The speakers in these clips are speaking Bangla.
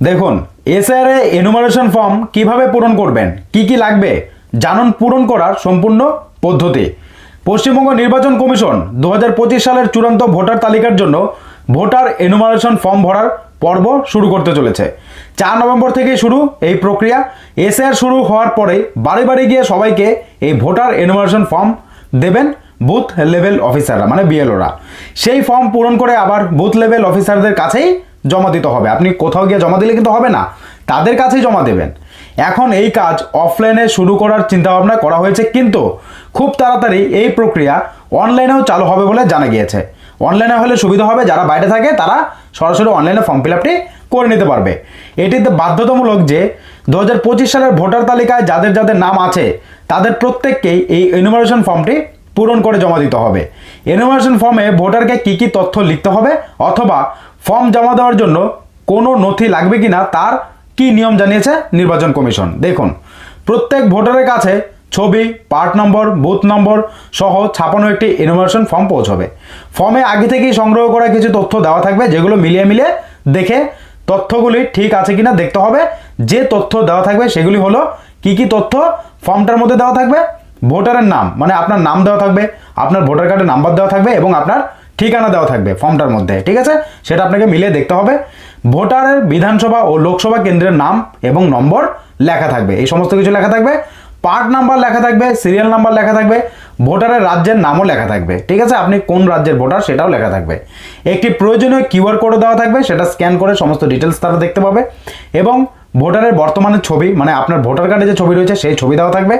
দেখুন এসআর এনুমারেশন ফর্ম কীভাবে পূরণ করবেন? কি কি লাগবে? জানুন পূরণ করার সম্পূর্ণ পদ্ধতি। পশ্চিমবঙ্গ নির্বাচন কমিশন দু হাজার পঁচিশ সালের চূড়ান্ত ভোটার তালিকার জন্য ভোটার এনুমারেশন ফর্ম ভরার পর্ব শুরু করতে চলেছে। চার নভেম্বর থেকে শুরু এই প্রক্রিয়া। এসআর শুরু হওয়ার পরেই বাড়ি বাড়ি গিয়ে সবাইকে এই ভোটার এনুমারেশন ফর্ম দেবেন বুথ লেভেল অফিসাররা মানে বিএলওরা সেই ফর্ম পূরণ করে আবার বুথ লেভেল অফিসারদের কাছেই জমা দিতে হবে। আপনি কোথাও গিয়ে জমা দিলে কিন্তু হবে না। তাদের কাছেই জমা দেবেন। এখন এই কাজ অফলাইনে শুরু করার চিন্তাভাবনা করা হয়েছে কিন্তু খুব তাড়াতাড়ি এই প্রক্রিয়া অনলাইনেও চালু হবে বলে জানা গিয়েছে। অনলাইনে হলে সুবিধা হবে, যারা বাইরে থাকে তারা সরাসরি অনলাইনে ফর্ম ফিল আপটি করে নিতে পারবে। এটিতে বাধ্যতামূলক যে দু হাজার পঁচিশ সালের ভোটার তালিকায় যাদের যাদের নাম আছে, তাদের প্রত্যেককেই এই এনুমারেশন ফর্মটি পূরণ করে জমা দিতে হবে। এনুমারেশন ফর্মে ভোটারকে কি কি তথ্য লিখতে হবে অথবা ফর্ম জমা দেওয়ার জন্য কোনো নথি লাগবে কিনা তার কি নিয়ম জানিয়েছে নির্বাচন কমিশন। দেখুন, প্রত্যেক ভোটারের কাছে ছবি পার্ট নম্বর বুথ নম্বর সহ ছাপানো একটি এনুমারেশন ফর্ম পৌঁছবে। ফর্মে আগে থেকেই সংগ্রহ করা কিছু তথ্য দেওয়া থাকবে যেগুলো মিলিয়ে মিলিয়ে দেখে তথ্যগুলি ঠিক আছে কিনা দেখতে হবে। যে তথ্য দেওয়া থাকবে সেগুলি হলো কি কি তথ্য ফর্মটার মধ্যে দেওয়া থাকবে ভোটারের নাম মানে আপনার নাম দেওয়া থাকবে, আপনার ভোটার কার্ডের নাম্বার দেওয়া থাকবে এবং আপনার ঠিকানা দেওয়া থাকবে ফর্মটার মধ্যে, ঠিক আছে? সেটা আপনাকে মিলিয়ে দেখতে হবে। ভোটারের বিধানসভা ও লোকসভা কেন্দ্রের নাম এবং নম্বর লেখা থাকবে, এই সমস্ত কিছু লেখা থাকবে। পার্ট নাম্বার লেখা থাকবে, সিরিয়াল নাম্বার লেখা থাকবে, ভোটারের রাজ্যের নামও লেখা থাকবে, ঠিক আছে? আপনি কোন রাজ্যের ভোটার সেটাও লেখা থাকবে। একটি প্রয়োজনীয় কিউআর কোডও দেওয়া থাকবে, সেটা স্ক্যান করে সমস্ত ডিটেলস তারা দেখতে পাবে এবং ভোটারের বর্তমানের ছবি মানে আপনার ভোটার কার্ডে যে ছবি রয়েছে, সেই ছবি দেওয়া থাকবে।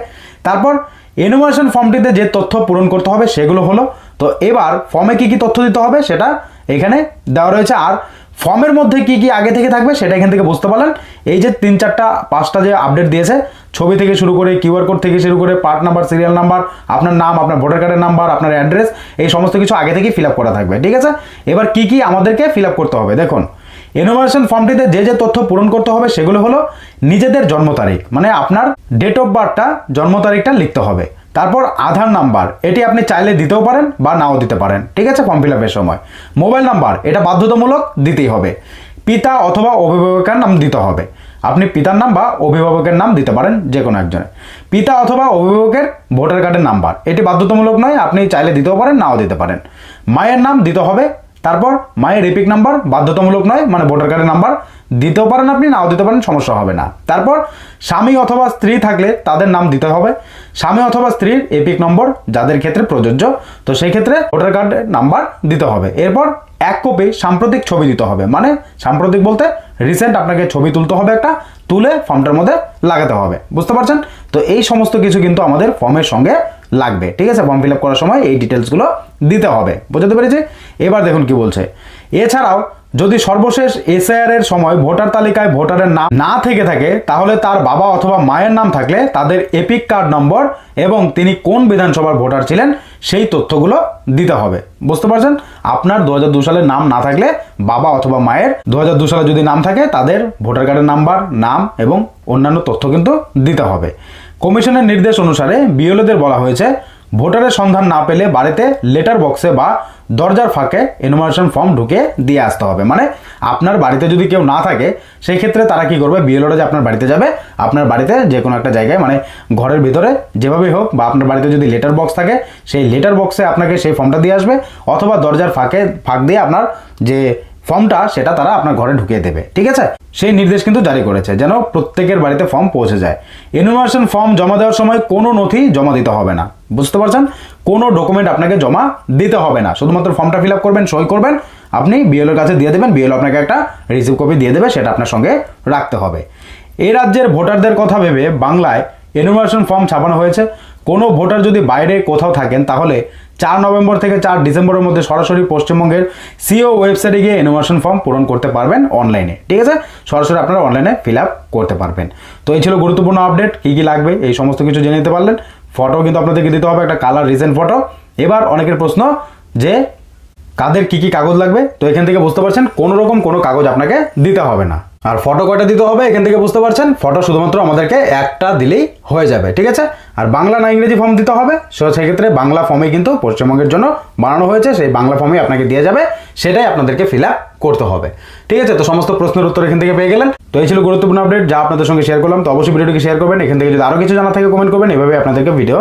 তারপর এনুমারেশন ফর্মটিতে যে তথ্য পূরণ করতে হবে সেগুলো হলো, তো এবার ফর্মে কি কি তথ্য দিতে হবে সেটা এখানে দেওয়া রয়েছে। আর ফর্মের মধ্যে কি কি আগে থেকে থাকবে সেটা এখান থেকে বুঝতে পারলেন। এই যে তিন চারটা, পাঁচটা যে আপডেট দিয়েছে, ছবি থেকে শুরু করে কিউআর কোড থেকে শুরু করে পার্ট নাম্বার সিরিয়াল নাম্বার আপনার নাম, আপনার ভোটার কার্ডের নাম্বার আপনার অ্যাড্রেস এই সমস্ত কিছু আগে থেকেই ফিল করা থাকবে, ঠিক আছে? এবার কি কি আমাদেরকে ফিল করতে হবে, দেখুন। এনুমারেশন ফর্মটিতে যে যে তথ্য পূরণ করতে হবে, সেগুলো হলো নিজেদের জন্ম তারিখ মানে আপনার ডেট অফ বার্থটা জন্ম তারিখটা লিখতে হবে। তারপর আধার নাম্বার, এটি আপনি চাইলে দিতেও পারেন বা নাও দিতে পারেন। ঠিক আছে ফর্ম ফিল আপের সময়। মোবাইল নাম্বার এটা বাধ্যতামূলক দিতেই হবে। পিতা অথবা অভিভাবকের নাম দিতে হবে। আপনি পিতার নাম বা অভিভাবকের নাম দিতে পারেন যে কোনো একজনের। পিতা অথবা অভিভাবকের ভোটার কার্ডের নাম্বার এটি বাধ্যতামূলক নয়, আপনি চাইলে দিতেও পারেন, নাও দিতে পারেন। মায়ের নাম দিতে হবে তারপর মায়ের রিপিক নাম্বার বাধ্যতামূলক নয় মানে ভোটার কার্ডের নাম্বার দিতেও পারেন আপনি, নাও দিতে পারেন, সমস্যা হবে না। তারপর স্বামী অথবা স্ত্রী থাকলে তাদের নাম দিতে হবে। স্বামী অথবা স্ত্রীর এপিক নম্বর যাদের ক্ষেত্রে প্রযোজ্য, তো সেই ক্ষেত্রে ভোটার কার্ডের নাম্বার দিতে হবে। এরপর এক কপি সাম্প্রতিক ছবি দিতে হবে মানে সাম্প্রতিক বলতে রিসেন্ট আপনাকে ছবি তুলতে হবে একটা, তুলে ফর্মটার মধ্যে লাগাতে হবে। বুঝতে পারছেন? তো এই সমস্ত কিছু কিন্তু আমাদের ফর্মের সঙ্গে লাগবে। ঠিক আছে? ফর্ম ফিল আপ করার সময় এই ডিটেলসগুলো দিতে হবে। বোঝাতে পেরেছি? এবার দেখুন কি বলছে। এছাড়াও যদি সর্বশেষ এসআইআর এর সময় ভোটার তালিকায় ভোটারের নাম না থেকে থাকে, তাহলে তার বাবা অথবা মায়ের নাম থাকলে তাদের এপিক কার্ড নম্বর এবং তিনি কোন বিধানসভার ভোটার ছিলেন সেই তথ্যগুলো দিতে হবে। বুঝতে পারছেন? আপনার দু সালের নাম না থাকলে বাবা অথবা মায়ের দু সালে যদি নাম থাকে, তাদের ভোটার কার্ডের নাম্বার নাম এবং অন্যান্য তথ্য কিন্তু দিতে হবে। কমিশনের নির্দেশ অনুসারে বিএলওদের বলা হয়েছে, ভোটারের সন্ধান না পেলে বাড়িতে লেটার বক্সে বা দরজার ফাঁকে এনুমারেশন ফর্ম ঢুকে দিয়ে আসতে হবে। মানে আপনার বাড়িতে যদি কেউ না থাকে সেই ক্ষেত্রে তারা কি করবে? বিএলওরা যে আপনার বাড়িতে যাবে, আপনার বাড়িতে যে কোনো একটা জায়গায় মানে ঘরের ভিতরে যেভাবেই হোক বা আপনার বাড়িতে যদি লেটার বক্স থাকে, সেই লেটার বক্সে আপনাকে সেই ফর্মটা দিয়ে আসবে, অথবা দরজার ফাঁকে ফাঁক দিয়ে আপনার যে ফর্মটা সেটা তারা আপনার ঘরে ঢুকিয়ে দেবে, ঠিক আছে? সেই নির্দেশ কিন্তু জারি করেছে, যেন প্রত্যেকের বাড়িতে ফর্ম পৌঁছে যায়। এনুমারেশন ফর্ম জমা দেওয়ার সময় কোনো নথি জমা দিতে হবে না, বুঝতে পারছেন? কোনো ডকুমেন্ট আপনাকে জমা দিতে হবে না, শুধুমাত্র ফর্মটা ফিল আপ করবেন, সই করবেন, আপনি বিএলওর কাছে দিয়ে দেবেন বিএলও আপনাকে একটা রিসিভ কপি দিয়ে দেবে, সেটা আপনার সঙ্গে রাখতে হবে। এই রাজ্যের ভোটারদের কথা ভেবে বাংলায় এনুমারেশন ফর্ম ছাপানো হয়েছে। কোনো ভোটার যদি বাইরে কোথাও থাকেন, তাহলে চার নভেম্বর থেকে চার ডিসেম্বরের মধ্যে সরাসরি পশ্চিমবঙ্গের সিও ওয়েবসাইটে গিয়ে এনুমারেশন ফর্ম পূরণ করতে পারবেন অনলাইনে ঠিক আছে? সরাসরি আপনারা অনলাইনে ফিল আপ করতে পারবেন। তো এই ছিল গুরুত্বপূর্ণ আপডেট কী কী লাগবে, এই সমস্ত কিছু জেনে নিতে পারলেন। ফটো কিন্তু আপনাদেরকে দিতে হবে, একটা কালার রিসেন্ট ফটো এবার অনেকের প্রশ্ন যে, কাদের কি কি কাগজ লাগবে? তো এখান থেকে বুঝতে পারছেন, কোনো রকম কোনো কাগজ আপনাকে দিতে হবে না। আর ফটো কয়টা দিতে হবে এখান থেকে বুঝতে পারছেন? ফটো শুধুমাত্র আমাদেরকে একটা দিলেই হয়ে যাবে, ঠিক আছে? আর বাংলা না ইংরেজি ফর্ম দিতে হবে সেক্ষেত্রে বাংলা ফর্মে কিন্তু পশ্চিমবঙ্গের জন্য বানানো হয়েছে, সেই বাংলা ফর্মে আপনাকে দিয়ে যাবে, সেটাই আপনাদেরকে ফিল করতে হবে, ঠিক আছে? তো সমস্ত প্রশ্নের উত্তর এখান থেকে পেয়ে গেলেন। তো এই ছিল গুরুত্বপূর্ণ আপডেট যা আপনাদের সঙ্গে শেয়ার করলাম। তো অবশ্যই ভিডিওটিকে শেয়ার করবেন, এখান থেকে যদি আরও কিছু জানা থাকে কমেন্ট করবেন এভাবে আপনাদেরকে ভিডিও